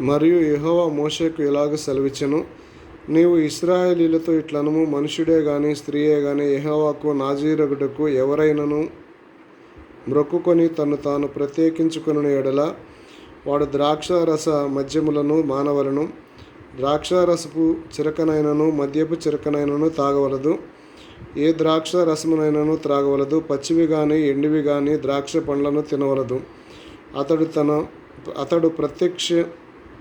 మరియు యహోవా మోషేకు ఇలాగ సెలవిచ్చను? నీవు ఇస్రాయేలీలతో ఇట్లనము మనుషుడే గాని స్త్రీయే గాని యహోవాకు నాజీరగుటకు ఎవరైనను మ్రొక్కుకొని తను తాను ప్రత్యేకించుకుని ఎడల వాడు ద్రాక్ష రస మద్యములను మానవలను ద్రాక్షారసపు చిరకనైనను మద్యపు చిరకనైనను తాగవలదు. ఏ ద్రాక్ష రసమునైనను త్రాగవలదు. పచ్చివి కానీ ఎండివి కానీ ద్రాక్ష పండ్లను తినవలదు. అతడు తన అతడు ప్రత్యక్ష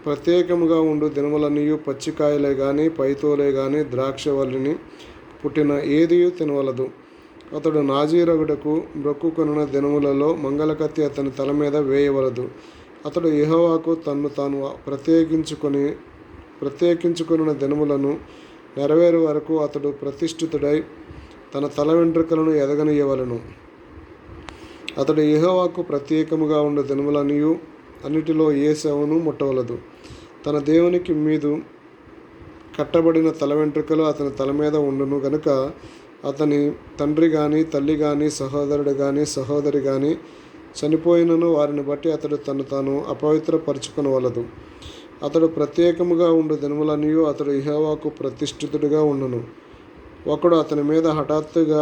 ప్రత్యేకముగా ఉండు దినములనియు పచ్చికాయలే గాని పైతోలే గాని ద్రాక్షవల్లిని పుట్టిన ఏదియు తినవలదు. అతడు నాజీరగుడకు మ్రొక్కుకొనిన దినములలో మంగళకత్తి అతని తల మీద వేయవలదు. అతడు ఇహవాకు తన్ను తాను ప్రత్యేకించుకొని ప్రత్యేకించుకున్న దినములను నెరవేరు వరకు అతడు ప్రతిష్ఠితుడై తన తల వెంట్రుకలను ఎదగనియవలను. అతడు ఇహవాకు ప్రత్యేకముగా ఉండే దినములనియు అన్నిటిలో ఏ సేవను ముట్టవలదు. తన దేవునికి మీదు కట్టబడిన తల వెంట్రుకలు అతని తల మీద ఉండును గనుక అతని తండ్రి కానీ తల్లి కానీ సహోదరుడు కానీ సహోదరి కానీ చనిపోయినను వారిని బట్టి అతడు తను తాను అపవిత్రపరచుకొనవలదు. అతడు ప్రత్యేకముగా ఉండు దినములనియు అతడు ఇహోవాకు ప్రతిష్ఠితుడిగా ఉండును. ఒకడు అతని మీద హఠాత్తుగా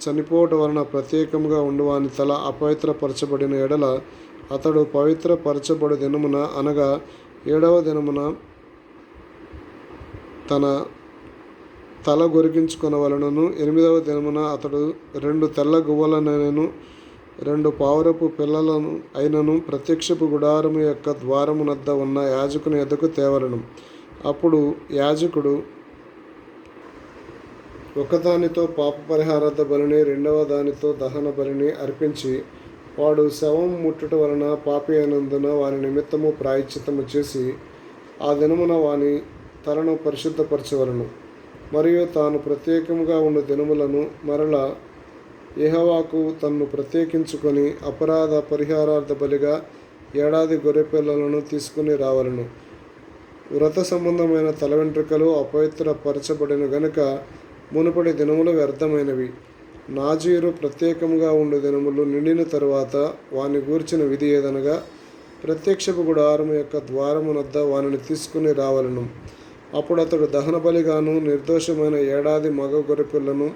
చనిపోవటం వలన ప్రత్యేకముగా ఉండువాని తల అపవిత్రపరచబడిన ఎడల అతడు పవిత్రపరచబడు దినమున అనగా ఏడవ దినమున తన తల గొరిగించుకొనవలనను. ఎనిమిదవ దినమున అతడు రెండు తెల్ల గువ్వలనైనను రెండు పావురపు పిల్లలను అయినను ప్రత్యక్షపు గుడారము యొక్క ద్వారమునద్ద ఉన్న యాజకుని ఎద్దకు తేవలను. అప్పుడు యాజకుడు ఒకదానితో పాప పరిహారత బలిని రెండవ దానితో దహన బలిని అర్పించి వాడు శవం ముట్టుట వలన పాపి అయినందున వారి నిమిత్తము ప్రాయశ్చిత్తము చేసి ఆ దినమున వాని తలను పరిశుద్ధపరచవలను. మరియు తాను ప్రత్యేకముగా ఉన్న దినములను మరల యెహోవాకు తన్ను ప్రత్యేకించుకొని అపరాధ పరిహారార్థ బలిగా ఏడాది గొర్రెపిల్లలను తీసుకుని రావలను. వ్రత సంబంధమైన తల వెంట్రుకలు అపవిత్రపరచబడిన గనుక మునుపటి దినములు వ్యర్థమైనవి. నాజీరు ప్రత్యేకంగా ఉండు దినములు నిండిన తరువాత వాని గూర్చిన విధి ఏదనగా ప్రత్యక్షపు గుడారము యొక్క ద్వారమునద్ద వానిని తీసుకుని రావలను. అప్పుడు అతడు దహన బలిగాను నిర్దోషమైన ఏడాది మగ గొర్రెపిల్లను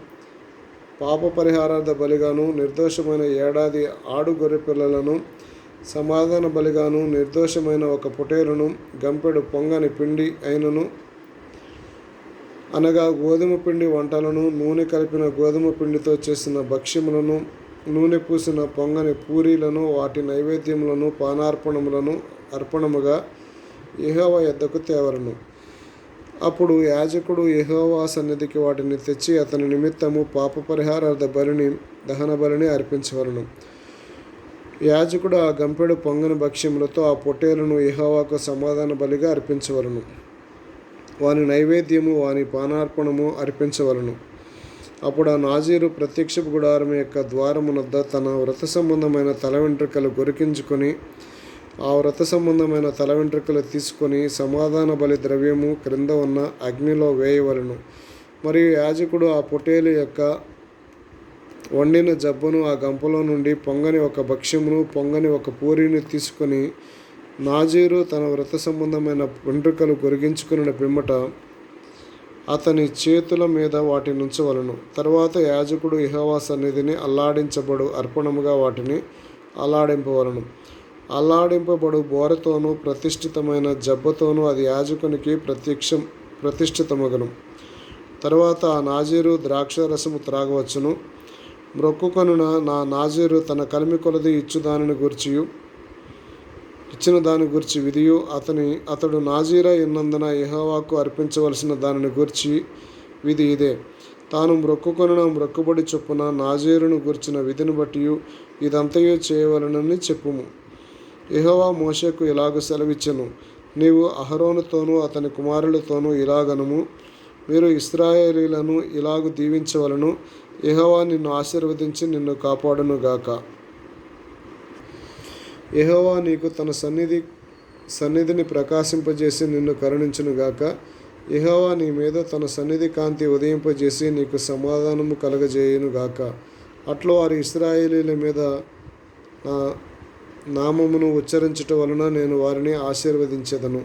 పాప పరిహారార్థ బలిగాను నిర్దోషమైన ఏడాది ఆడు గొర్రెపిల్లలను సమాధాన బలిగాను నిర్దోషమైన ఒక పుటేరును గంపెడు పొంగని పిండి అయినను అనగా గోధుమ పిండి వంటలను నూనె కలిపిన గోధుమ పిండితో చేసిన భక్ష్యములను నూనె పూసిన పొంగని పూరీలను వాటి నైవేద్యములను పానార్పణములను అర్పణముగా యెహోవా యొద్దకు తేవరను అప్పుడు యాజకుడు యెహోవా సన్నిధికి వాటిని తెచ్చి అతని నిమిత్తము పాప పరిహారార్థ బలిని దహన బలిని అర్పించవలను. యాజకుడు ఆ గంపెడు పొంగని భక్ష్యములతో ఆ పొట్టేలను యెహోవాకు సమాధాన బలిగా అర్పించవలను. వాని నైవేద్యము వాని పానార్పణము అర్పించవలను. అప్పుడు ఆ నాజీరు ప్రత్యక్ష గుడారం యొక్క ద్వారమునద్ద తన వ్రత సంబంధమైన తల వెంట్రుకలు గొరికించుకొని ఆ వ్రత సంబంధమైన తల వెంట్రుకలు తీసుకొని సమాధాన బలి ద్రవ్యము క్రింద ఉన్న అగ్నిలో వేయవలను. మరియు యాజకుడు ఆ పొటేలు యొక్క వండిన జబ్బును ఆ గంపలో నుండి పొంగని ఒక భక్ష్యమును పొంగని ఒక పూరిని తీసుకొని నాజీరు తన వ్రత సంబంధమైన వెంట్రుకలు గొరిగించుకున్న పిమ్మట అతని చేతుల మీద వాటిని ఉంచవలను తర్వాత యాజకుడు ఇహవా సన్నిధిని అల్లాడించబడు అర్పణముగా వాటిని అల్లాడింపవలను. అల్లాడింపబడు బోరతోనూ ప్రతిష్ఠితమైన జబ్బతోనూ అది యాజకునికి ప్రత్యక్షం ప్రతిష్ఠితమగను. తర్వాత ఆ నాజీరు ద్రాక్ష రసము త్రాగవచ్చును. మ్రొక్కుకొనున నా నాజీరు తన కలిమి కొలది ఇచ్చు దానిని గూర్చియు. ఇచ్చిన దాని గురించి విధియు అతని అతడు నాజీరా ఎన్నందున యెహోవాకు అర్పించవలసిన దానిని గూర్చి విధి ఇదే. తాను మ్రొక్కుకొనిన మ్రొక్కుబడి చొప్పున నాజీరును గుర్చిన విధిని బట్టి ఇదంతయు చేయవలనని చెప్పుము. యెహోవా మోషకు ఇలాగ సెలవిచ్చెను. నీవు అహరోనుతోనూ అతని కుమారులతోనూ ఇలాగనుము. మీరు ఇస్రాయేలీలను ఇలాగు దీవించవలను. యెహోవా నిన్ను ఆశీర్వదించి నిన్ను కాపాడునుగాక. యహోవా నీకు తన సన్నిధి సన్నిధిని ప్రకాశింపజేసి నిన్ను కరుణించునుగాక యహోవా నీ మీద తన సన్నిధి కాంతి ఉదయింపజేసి నీకు సమాధానము కలగజేయునుగాక అట్లా వారి ఇస్రాయేలీల మీద నామమును ఉచ్చరించటం వలన నేను వారిని ఆశీర్వదించెదను.